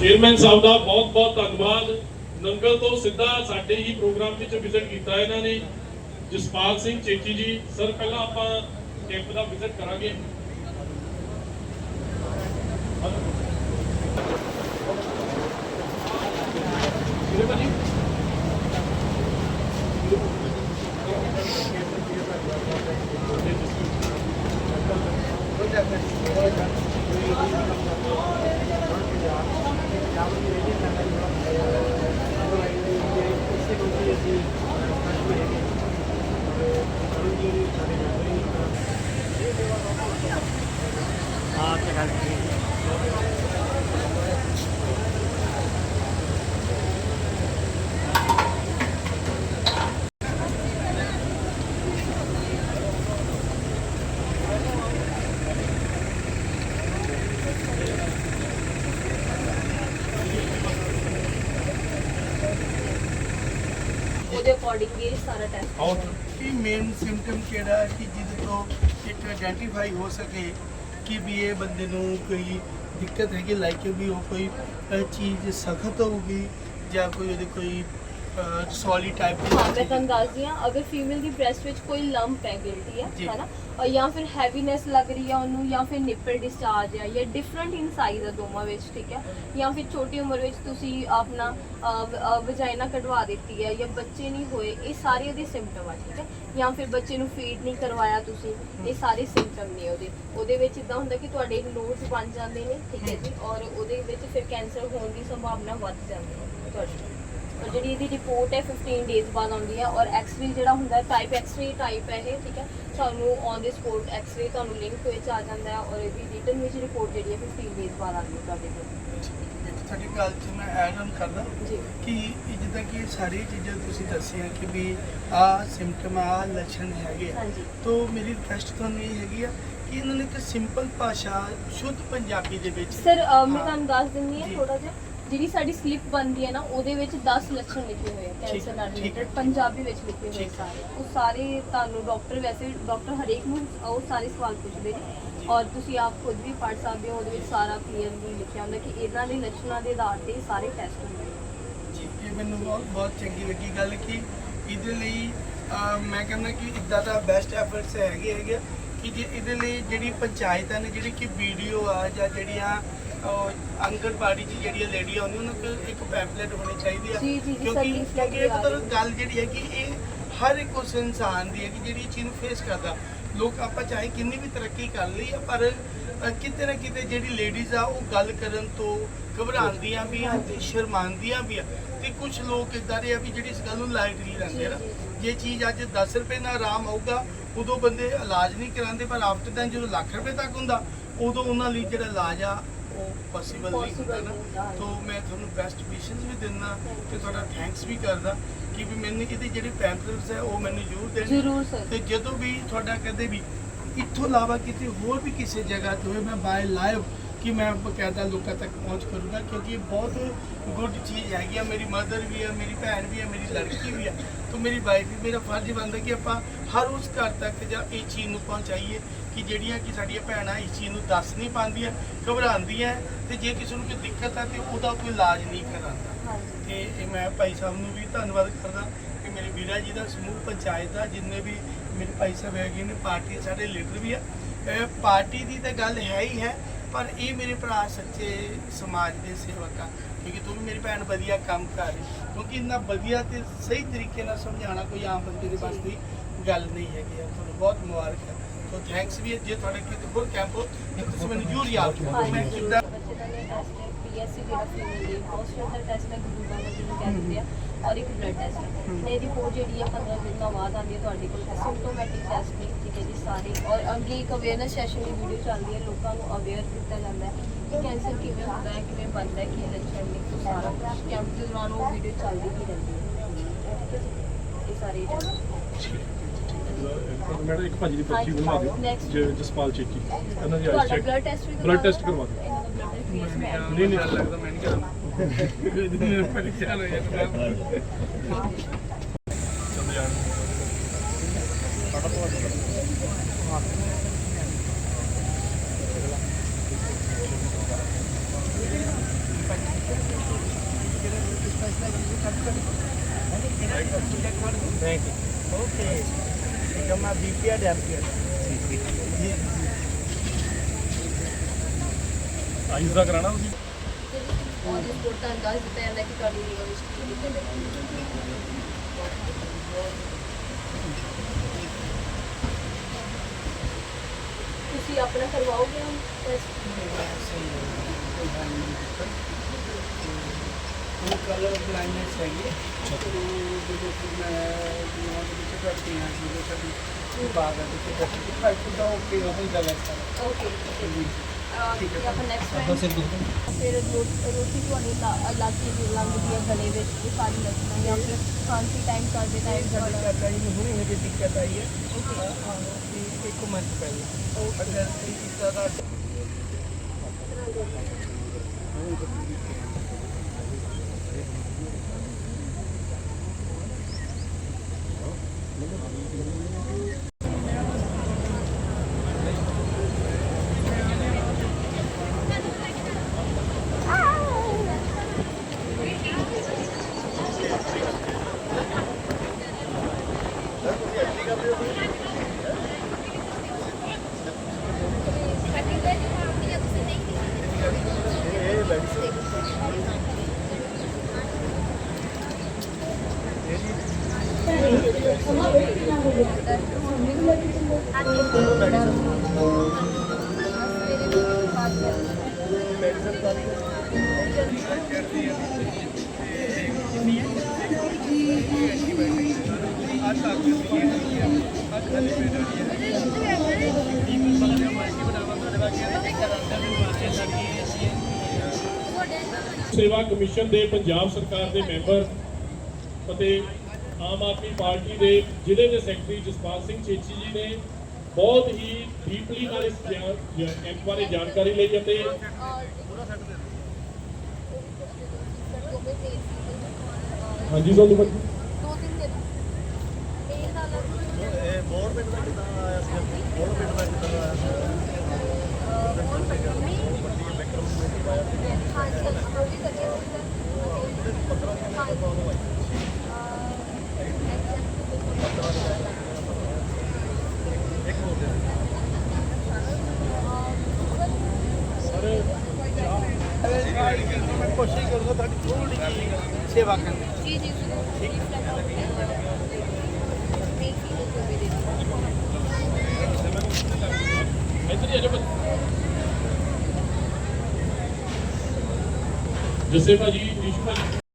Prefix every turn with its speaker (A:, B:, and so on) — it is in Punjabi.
A: ਚੇਅਰਮੈਨ ਸਾਹਿਬ ਦਾ ਬਹੁਤ ਬਹੁਤ ਧੰਨਵਾਦ। ਨੰਗਲ ਤੋਂ ਸਿੱਧਾ ਸਾਡੇ ਹੀ ਪ੍ਰੋਗਰਾਮ ਵਿੱਚ ਵਿਜ਼ਿਟ ਕੀਤਾ ਇਹਨਾਂ ਨੇ। ਜਸਪਾਲ ਸਿੰਘ ਚੇਚੀ ਜੀ, ਸਰ, ਪਹਿਲਾਂ ਆਪਾਂ ਕੈਂਪ ਦਾ ਵਿਜ਼ਿਟ ਕਰਾਂਗੇ।
B: ਉਹਦੇ ਅਕੋਰਡਿੰਗ ਇਹ ਸਾਰਾ ਟੈਸਟ
A: ਆਓ
C: ਕੀ ਮੇਨ ਸਿੰਪਟਮ ਕਿਹੜਾ ਹੈ ਕਿ ਜਿਹਦੇ ਤੋਂ ਇੱਕ ਆਇਡੈਂਟੀਫਾਈ ਹੋ ਸਕੇ ਕਿ ਵੀ ਇਹ ਬੰਦੇ ਨੂੰ ਕੋਈ ਦਿੱਕਤ ਹੈ ਕਿ ਲਾਈਕ ਵੀ ਉਹ ਕੋਈ ਚੀਜ਼ ਸਖਤ ਹੋਊਗੀ ਜਾਂ ਕੋਈ ਉਹਦੇ ਕੋਈ ਸੌਲੀ ਟਾਈਪ
B: ਹਾਂ ਮੈਂ
C: ਦੀ
B: ਤੁਹਾਨੂੰ ਦੱਸਦੀ ਹਾਂ ਅਗਰ ਫੀਮੇਲ ਦੀ ਬ੍ਰੈਸਟ ਵਿੱਚ ਕੋਈ ਲੰਪ ਹੈ ਗਿਲਟੀ ਹੈ। ਹੈਨਾ ਔਰ ਜਾਂ ਫਿਰ ਹੈਵੀਨੈਸ ਲੱਗ ਰਹੀ ਹੈ ਉਹਨੂੰ ਜਾਂ ਫਿਰ ਨਿਪਲ ਡਿਸਚਾਰਜ ਹੈ ਜਾਂ ਡਿਫਰੈਂਟ ਇਨ ਸਾਈਜ਼ ਹੈ ਦੋਵਾਂ ਵਿੱਚ ਠੀਕ ਹੈ ਜਾਂ ਫਿਰ ਛੋਟੀ ਉਮਰ ਵਿੱਚ ਤੁਸੀਂ ਆਪਣਾ ਵਜਾਈਨਾ ਕਢਵਾ ਦਿੱਤੀ ਹੈ ਜਾਂ ਬੱਚੇ ਨਹੀਂ ਹੋਏ ਇਹ ਸਾਰੇ ਉਹਦੇ ਸਿੰਪਟਮ ਆ ਠੀਕ ਹੈ ਜਾਂ ਫਿਰ ਬੱਚੇ ਨੂੰ ਫੀਡ ਨਹੀਂ ਕਰਵਾਇਆ ਤੁਸੀਂ ਇਹ ਸਾਰੇ ਸਿੰਪਟਮ ਨੇ ਉਹਦੇ ਉਹਦੇ ਵਿੱਚ ਇਦਾਂ ਹੁੰਦਾ ਕਿ ਤੁਹਾਡੇ ਨੋਜ਼ ਬਣ ਜਾਂਦੇ ਨੇ ਠੀਕ ਹੈ ਜੀ ਔਰ ਉਹਦੇ ਵਿੱਚ ਫਿਰ ਕੈਂਸਰ ਹੋਣ ਦੀ ਸੰਭਾਵਨਾ ਵੱਧ ਜਾਂਦੀ ਹੈ ਤੁਹਾਡੀ ਔਰ ਜਿਹੜੀ ਇਹਦੀ ਰਿਪੋਰਟ ਹੈ 15 ਡੇਜ਼ ਬਾਅਦ ਆਉਂਦੀ ਹੈ ਔਰ ਐਕਸ-ਰੇ ਜਿਹੜਾ ਹੁੰਦਾ ਟਾਈਪ ਐਕਸ-ਰੇ ਟਾਈਪ ਹੈ ਇਹ ਠੀਕ ਹੈ? ਤੁਹਾਨੂੰ ਔਨ ਦੀ ਸਪੋਟ ਐਕਸ-ਰੇ ਤੁਹਾਨੂੰ ਲਿੰਕ ਵਿੱਚ ਆ ਜਾਂਦਾ ਹੈ ਔਰ ਇਹਦੀ ਰਿਟਨ ਵਿੱਚ ਰਿਪੋਰਟ ਜਿਹੜੀ ਹੈ 15 ਡੇਜ਼ ਬਾਅਦ ਆਉਂਦੀ ਹੈ ਤੁਹਾਡੇ ਕੋਲ।
C: ਸਾਡੀ ਗੱਲ 'ਚ ਮੈਂ ਐਡ ਆਨ ਕਰਦਾ ਕਿ ਜਿੱਦਾਂ ਕਿ ਸਾਰੀ ਚੀਜ਼ਾਂ ਤੁਸੀਂ ਦੱਸੀਆਂ ਕਿ ਵੀ ਆ ਸਿੰਪਟਮ ਆ ਲੱਛਣ ਹੈਗੇ ਆ। ਤੋ ਮੇਰੀ ਰਿਕਵੈਸਟ ਤੁਹਾਨੂੰ ਇਹ ਹੈਗੀ ਆ ਕਿ ਇਹਨਾਂ ਨੇ ਇੱਕ ਸਿੰਪਲ ਭਾਸ਼ਾ ਸ਼ੁੱਧ ਪੰਜਾਬੀ ਦੇ ਵਿੱਚ
B: ਸਰ ਮੈਂ। ਤੁਹਾਨੂੰ ਦੱਸ ਦਿੰਦੀ ਹਾਂ। ਥੋੜਾ ਜਿਹਾ। ਜਿਹੜੀ ਸਾਡੀ ਸਲਿੱਪ ਬਣਦੀ ਹੈ ਨਾ ਉਹਦੇ ਵਿੱਚ 10 ਲੱਛਣ ਲਿਖੇ ਹੋਏ ਆ ਕੈਂਸਰ ਨਾਲ। ਰਿਲੇਟਡ ਪੰਜਾਬੀ ਵਿੱਚ ਲਿਖੇ ਹੋਏ। ਸਾਰੇ ਉਹ ਸਾਰੇ ਤੁਹਾਨੂੰ ਡਾਕਟਰ ਵੈਸੇ ਡਾਕਟਰ ਹਰੇਕ ਨੂੰ ਉਹ ਸਾਰੇ ਸਵਾਲ ਪੁੱਛਦੇ ਨੇ ਔਰ ਤੁਸੀਂ ਆਪ ਖੁਦ ਵੀ ਪੜ੍ਹ ਸਕਦੇ ਹੋ ਉਹਦੇ ਵਿੱਚ ਸਾਰਾ ਕਲੀਅਰਲੀ ਲਿਖਿਆ ਹੁੰਦਾ ਕਿ ਇਹਨਾਂ ਦੇ ਲੱਛਣਾਂ ਦੇ ਆਧਾਰ ਤੇ ਸਾਰੇ ਟੈਸਟ ਹੁੰਦੇ ਨੇ
C: ਜੀ ਇਹ ਮੈਨੂੰ ਬਹੁਤ ਬਹੁਤ ਚੰਗੀ ਲੱਗੀ ਗੱਲ ਕਿ ਇਹਦੇ ਲਈ ਮੈਂ ਕਹਿੰਦਾ ਕਿ ਇਦਾਂ ਦਾ ਬੈਸਟ ਐਫਰਟਸ ਹੈਗੇ ਹੈਗੇ ਕਿ ਜੇ ਇਹਦੇ ਲਈ ਜਿਹੜੀ ਪੰਚਾਇਤਾਂ ਨੇ ਜਿਹੜੀ ਕਿ ਵੀਡੀਓ ਆ ਜਾਂ ਜਿਹੜੀਆਂ ਆਂਗਣਵਾੜੀ ਦੀ ਜਿਹੜੀਆਂ ਲੇਡੀਆਂ ਹੁੰਦੀਆਂ ਉਹਨਾਂ ਕੋਲ ਇੱਕ ਪੈਂਪਲੇਟ ਹੋਣੀ ਚਾਹੀਦੀ ਆ।
B: ਜੀ, ਜੀ, ਜੀ,
C: ਕਿਉਂਕਿ ਕਿਉਂਕਿ ਇਹ
B: ਆ
C: ਗੱਲ ਜਿਹੜੀ ਹੈ ਕਿ ਇਹ ਹਰ ਇੱਕ ਉਸ ਇਨਸਾਨ ਦੀ ਹੈ ਕਿ ਜਿਹੜੀ ਇਹ ਚੀਜ਼ ਨੂੰ ਫੇਸ ਕਰਦਾ। ਲੋਕ ਆਪਾਂ ਚਾਹੇ ਕਿੰਨੀ ਵੀ ਤਰੱਕੀ ਕਰ ਲਈ ਆ ਪਰ ਅ, ਕਿਤੇ ਨਾ ਕਿਤੇ ਜਿਹੜੀ ਲੇਡੀਜ਼ ਆ ਉਹ ਗੱਲ ਕਰਨ ਤੋਂ ਘਬਰਾਉਂਦੀਆਂ ਵੀ ਆ ਤੇ ਸ਼ਰਮਾਉਂਦੀਆਂ ਵੀ ਆ। ਤੇ ਕੁਝ ਲੋਕ ਇਦਾਂ ਦੇ ਆ ਵੀ ਜਿਹੜੀ ਇਸ ਗੱਲ ਨੂੰ ਲਾਈਟਲੀ ਲੈਂਦੇ ਆ। ਨਾ ਜੇ। ਚੀਜ਼ ਅੱਜ 10 ਰੁਪਏ ਨਾਲ ਆਰਾਮ ਆਊਗਾ ਉਦੋਂ ਬੰਦੇ ਇਲਾਜ ਨਹੀਂ ਕਰਾਉਂਦੇ ਪਰ ਆਫਟਰ ਦੈਨ ਜਦੋਂ ਲੱਖ ਰੁਪਏ ਤੱਕ ਹੁੰਦਾ ਉਦੋਂ ਉਹਨਾਂ ਲਈ ਜਿਹੜਾ ਇਲਾਜ ਆ ਉਹ ਪੋਸੀਬਲ ਨਹੀਂ ਹੁੰਦਾ ਨਾ। ਤੋਂ ਮੈਂ ਤੁਹਾਨੂੰ ਬੈਸਟ ਵਿਸ਼ੇਸ ਵੀ ਦਿੰਦਾ ਤੇ ਤੁਹਾਡਾ ਥੈਂਕਸ ਵੀ ਕਰਦਾ ਕਿ ਵੀ ਮੈਨੂੰ ਇਹਦੀ ਜਿਹੜੀ ਪੈਂਪਲੇਟਸ ਹੈ ਉਹ ਮੈਨੂੰ ਜ਼ਰੂਰ ਦੇਣੀ।
B: ਜ਼ਰੂਰ ਸਰ।
C: ਤੇ ਜਦੋਂ ਵੀ ਤੁਹਾਡਾ ਕਦੇ ਵੀ ਇੱਥੋਂ ਇਲਾਵਾ ਕਿਤੇ ਹੋਰ ਵੀ ਕਿਸੇ ਜਗ੍ਹਾ ਤੇ ਮੈਂ ਬਾਏ ਲਾਈਵ ਕਿ ਮੈਂ ਬਕਾਇਦਾ ਲੋਕਾਂ ਤੱਕ ਪਹੁੰਚ ਕਰੂੰਗਾ ਕਿਉਂਕਿ ਇਹ ਬਹੁਤ ਗੁੱਡ ਚੀਜ਼ ਹੈਗੀ ਆ। ਮੇਰੀ ਮਦਰ ਵੀ ਆ ਮੇਰੀ ਭੈਣ ਵੀ ਆ ਮੇਰੀ ਲੜਕੀ ਵੀ ਆ। ਤੇ ਮੇਰੀ ਵਾਈਫ ਵੀ ਮੇਰਾ ਫਰਜ਼ ਬਣਦਾ ਕਿ ਆਪਾਂ ਹਰ ਉਸ ਘਰ ਤੱਕ ਜਾਂ ਇਹ ਚੀਜ਼ ਨੂੰ ਪਹੁੰਚਾਈਏ ਕਿ ਜਿਹੜੀਆਂ ਕਿ ਸਾਡੀਆਂ ਭੈਣਾਂ ਇਸ ਚੀਜ਼ ਨੂੰ ਦੱਸ ਨਹੀਂ ਪਾਉਂਦੀਆਂ ਘਬਰਾਉਂਦੀਆਂ ਤੇ ਜੇ ਕਿਸੇ ਨੂੰ ਕੋਈ ਦਿੱਕਤ ਆ ਤੇ ਉਹਦਾ ਕੋਈ ਇਲਾਜ ਨਹੀਂ ਕਰਾਉਂਦਾ।
B: ਹਾਂਜੀ।
C: ਤੇ ਇਹ ਮੈਂ ਭਾਈ ਸਾਹਿਬ ਨੂੰ ਵੀ ਧੰਨਵਾਦ ਕਰਦਾ ਕਿ ਮੇਰੇ ਵੀਰਾ ਜੀ ਦਾ ਸਮੂਹ ਪੰਚਾਇਤ ਦਾ ਜਿੰਨੇ ਵੀ ਮੇਰੇ ਭਾਈ ਸਾਹਿਬ ਹੈਗੇ ਨੇ ਪਾਰਟੀ ਸਾਡੇ ਲੀਡਰ ਵੀ ਆ। ਇਹ ਪਾਰਟੀ ਦੀ ਤਾਂ ਗੱਲ ਹੈ ਹੀ ਹੈ ਪਰ ਇਹ ਮੇਰੇ ਭਰਾ ਸੱਚੇ ਸਮਾਜ ਦੇ ਸੇਵਕ ਆ। ਕਿਉਂਕਿ ਤੂੰ ਵੀ ਮੇਰੀ ਭੈਣ ਵਧੀਆ ਕੰਮ ਕਰ ਰਹੀ ਕਿਉਂਕਿ ਇੰਨਾ ਵਧੀਆ ਤੇ ਸਹੀ ਤਰੀਕੇ ਨਾਲ ਸਮਝਾਉਣਾ ਕੋਈ ਆਮ ਬੰਦੇ ਦੇ ਬਸ ਦੀ ਗੱਲ ਨਹੀਂ ਹੈਗੀ ਤੁਹਾਨੂੰ ਬਹੁਤ ਮੁਬਾਰਕ ਹੈ। ਸੋ ਥੈਂਕਸ ਵੀ ਹੈ। ਜੇ ਤੁਹਾਡੇ ਕਿਤੇ ਹੋਰ ਕੈਂਪ ਹੋ ਤਾਂ ਤੁਸੀਂ ਮੈਨੂੰ ਜ਼ਰੂਰ ਯਾਦ ਕਰੋ ਮੈਂ ਕਿੱਦਾਂ
B: ਬੱਚੇ ਦਾ ਨੇ ਟੈਸਟ ਹੈ ਪੀਐਸਸੀ ਜਿਹੜਾ ਫੀਮੇਲ ਦੀ ਹੋਸਟਲ ਦਾ ਟੈਸਟ ਹੈ ਗੁਰੂ ਦਾ ਜਿਹਨੂੰ ਕਹਿੰਦੇ ਆ ਔਰ ਇੱਕ ਬਲੱਡ ਟੈਸਟ ਹੈ ਤੇ ਇਹਦੀ ਰਿਪੋਰਟ ਜਿਹੜੀ ਹੈ 15 ਦਿਨ ਤੋਂ ਬਾਅਦ ਆਉਂਦੀ ਹੈ ਤੁਹਾਡੇ ਕੋਲ ਸਿੰਪਟੋਮੈਟਿਕ ਟੈਸਟ ਨੇ ਠੀਕ ਹੈ ਜੀ ਸਾਰੇ। ਔਰ ਅੱਗੇ ਇੱਕ ਅਵੇਅਰਨੈਸ ਸੈਸ਼ਨ ਦੀ ਵੀਡੀਓ ਚੱਲਦੀ ਹੈ ਲੋਕਾਂ ਨੂੰ ਅਵੇਅਰ ਕੀਤਾ ਜਾਂਦਾ ਹੈ ਕਿ ਕੈਂਸਰ ਕਿਵੇਂ ਹੁੰਦਾ ਹੈ ਕਿਵੇਂ ਬਣਦਾ ਹੈ ਕੀ ਲੱਛਣ ਨੇ ਉਹ ਸਾਰਾ ਕੁਝ ਕੈਂਪ ਦੇ ਦੌਰਾਨ ਉਹ ਵੀਡੀਓ ਚੱਲਦੀ ਹੀ ਰਹਿੰਦੀ ਹੈ। ਠੀਕ ਹੈ ਜੀ ਇਹ ਸਾਰੇ
A: ਮੈਡਮ ਇੱਕ ਭਾਜੀ ਦੀ ਪਰਚੀ ਬਣਵਾ ਦਿਓ. ਜ- ਜਸਪਾਲ ਚੇਕੀ ਇਹਨਾਂ ਦੀ ਆਈ ਚੈੱਕ।
B: ਬਲੱਡ ਟੈਸਟ ਵੀ
A: ਬਲੱਡ ਟੈਸਟ ਕਰਵਾ ਦਿਓ। ਨਹੀਂ, ਨਹੀਂ।
C: ਲੱਗਦਾ ਮੈਂ ਨਹੀਂ ਕਰਾਂ ਪਰੇਸ਼ਾਨ ਹੋ ਜਾਂਦਾ
A: ਚੰਦ ਜਾਣ
C: ਕਮਾ ਬੀਪੀਆ ਡੈਮਪੀਆ ਜੀ
A: ਆਈਜ਼ ਦਾ ਕਰਾਣਾ ਤੁਸੀਂ?
B: ਔਰ ਇਸ ਤਾਂ ਦੱਸ ਦਿੱਤਾ ਜਾਂਦਾ ਕਿ ਤੁਹਾਡੀ ਯੂਨੀਵਰਸਿਟੀ ਕਿਤੇ ਤੁਸੀਂ ਆਪਣਾ ਕਰਵਾਓਗੇ ਹੁਣ ਟੈਸਟ
C: ਉਹ ਕਲਰ ਬਲਾਈਂਡਨੈਸ ਹੈਗੀ ਜਦੋਂ ਜਦੋਂ ਫਿਰ ਮੈਂ ਉਹਨਾਂ ਦੇ ਵਿੱਚ ਕਰਤੀ ਹਾਂ ਜਦੋਂ ਸਾਡੀ ਬਾਗ ਹੈ ਤੇ ਕਰਤੀ ਫਾਈਟ ਦਾ ਓਕੇ ਉਹ ਹੀ ਗੱਲ ਹੈ ਸਰ
B: ਓਕੇ
C: ਜੀ
B: ਠੀਕ ਹੈ ਆਪਾਂ ਨੈਕਸਟ ਫਿਰ ਰੋ- ਰੋਟੀ ਤੁਹਾਡੀ ਲਾ- ਲੱਗ ਕੇ ਜੋ ਲੰਘਦੀ ਹੈ ਗਲੇ ਵਿੱਚ ਉਹ ਸਾਰੀ ਲੱਗਣਾ ਜਾਂ ਫਿਰ ਖਾਂਸੀ ਟਾਈਮ ਕਰਦੇ ਟਾਈਮ
C: ਗੱਲ
B: ਲੱਗਣਾ
C: ਕਰਦਾ ਜੀ ਹੁਣੇ ਹਜੇ ਦਿੱਕਤ ਆਈ ਹੈ ਹਾਂ ਕਿ ਇੱਕ ਮੰਥ ਪਹਿਲਾਂ ਅਗਰ ਇਸ ਤਰ੍ਹਾਂ
A: ਸੇਵਾ ਕਮਿਸ਼ਨ ਦੇ ਪੰਜਾਬ ਸਰਕਾਰ ਦੇ ਮੈਂਬਰ ਅਤੇ ਆਮ ਆਦਮੀ ਪਾਰਟੀ ਦੇ ਜ਼ਿਲ੍ਹੇ ਦੇ ਸੈਕਟਰੀ ਜਸਪਾਲ ਸਿੰਘ ਚੇਚੀ ਜੀ ਨੇ ਬਹੁਤ ਹੀ ਡੀਪਲੀ ਨਾਲ ਇਸ ਕੈਂਪ ਬਾਰੇ ਜਾਣਕਾਰੀ ਲਈ ਅਤੇ ਹਾਂਜੀ ਤੁਹਾਨੂੰ ਪਤਾ
B: ਦੋ ਤਿੰਨ ਦਿਨ ਇਹ ਦਾ ਲੱਗ
C: ਇਹ ਬੋਰਡ ਪਿੰਡ ਦਾ ਕਿਦਾਂ ਆਇਆ ਸੀ ਬੋਰਡ ਪਿੰਡ ਦਾ ਕਿਦਾਂ ਆਇਆ ਸੀ ਮੈਂ ਕੋਸ਼ਿਸ਼ ਕਰੂੰਗਾ ਤੁਹਾਡੀ ਥੋੜੀ ਸੇਵਾ ਕਰਨ ਦੀ
B: ਜੀ ਜੀ ਠੀਕ
A: ਇੱਧਰ ਹੀ